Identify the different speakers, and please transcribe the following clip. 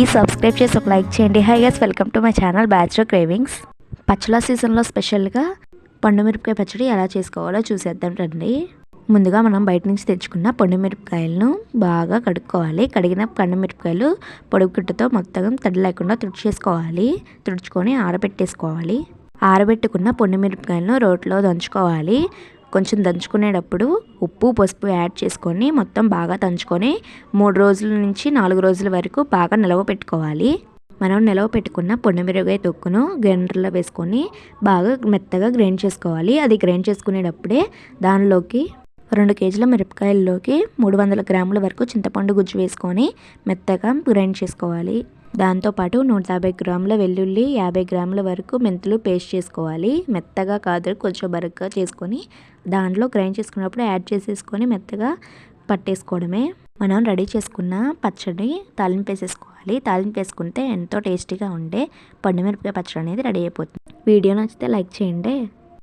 Speaker 1: ఈ సబ్స్క్రైబ్ చేసి ఒక లైక్ చేయండి. Hi guys welcome to my channel bachelor cravings పచ్చల సీజన్లో స్పెషల్గా పండు మిరపకాయ పచ్చడి ఎలా చేసుకోవాలో చూసేద్దాం రండి. ముందుగా మనం బయట నుంచి తెచ్చుకున్న పండు మిరపకాయలను బాగా కడుక్కోవాలి. కడిగిన పండు మిరపకాయలు పొడుగు గుట్టతో మొత్తం తడి లేకుండా తుడిచేసుకోవాలి. తుడుచుకొని ఆరబెట్టేసుకోవాలి. ఆరబెట్టుకున్న పొండి మిరపకాయలను రోట్లో దంచుకోవాలి. కొంచెం దంచుకునేటప్పుడు ఉప్పు పసుపు యాడ్ చేసుకొని మొత్తం బాగా దంచుకొని మూడు రోజుల నుంచి నాలుగు రోజుల వరకు బాగా నిలవ పెట్టుకోవాలి. మనం నిలవ పెట్టుకున్న పొన్నమిరగాయ తొక్కును గ్రైండర్లో వేసుకొని బాగా మెత్తగా గ్రైండ్ చేసుకోవాలి. అది గ్రైండ్ చేసుకునేటప్పుడే దానిలోకి రెండు కేజీల మిరపకాయల్లోకి మూడు వందల గ్రాముల వరకు చింతపండు గుజ్జు వేసుకొని మెత్తగా గ్రైండ్ చేసుకోవాలి. దాంతోపాటు నూట యాభై గ్రాముల వెల్లుల్లి యాభై గ్రాముల వరకు మెంతులు పేస్ట్ చేసుకోవాలి. మెత్తగా కాదు కొంచెం బరగ్గా చేసుకొని దాంట్లో గ్రైండ్ చేసుకున్నప్పుడు యాడ్ చేసేసుకొని మెత్తగా పట్టేసుకోవడమే. మనం రెడీ చేసుకున్న పచ్చడి తాలింపు వేసేసుకోవాలి. తాలింపు వేసుకుంటే ఎంతో టేస్టీగా ఉండే పండుమిరపకాయ పచ్చడి అనేది రెడీ అయిపోతుంది. వీడియో నచ్చితే లైక్ చేయండి.